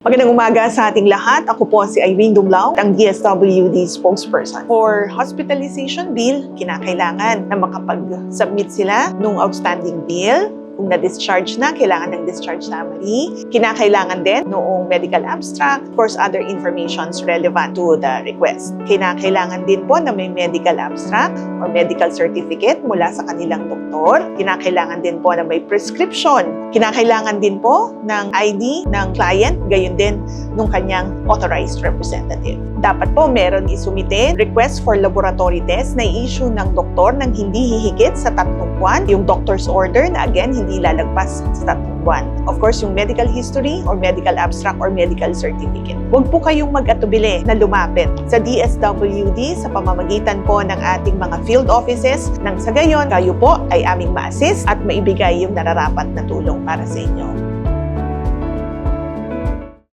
Magandang umaga sa ating lahat. Ako po si Irene Dumlao, ang DSWD spokesperson. For hospitalization bill, kinakailangan na makapag-submit sila ng outstanding bill. Kung na-discharge na, kailangan ng discharge summary. Kinakailangan din noong medical abstract, of course, other informations relevant to the request. Kinakailangan din po na may medical abstract or medical certificate mula sa kanilang doktor. Kinakailangan din po na may prescription. Kinakailangan din po ng ID ng client, gayon din ng kanyang authorized representative. Dapat po meron isumite request for laboratory test na i-issue ng doktor ng hindi hihigit sa tatlong buwan. Yung doctor's order na again, hindi lalagpas sa tatlong buwan. Of course, yung medical history or medical abstract or medical certificate. Huwag po kayong mag-atubili na lumapit sa DSWD sa pamamagitan po ng ating mga field offices nang sa gayon, kayo po ay aming ma-assist at maibigay yung nararapat na tulong para sa inyo.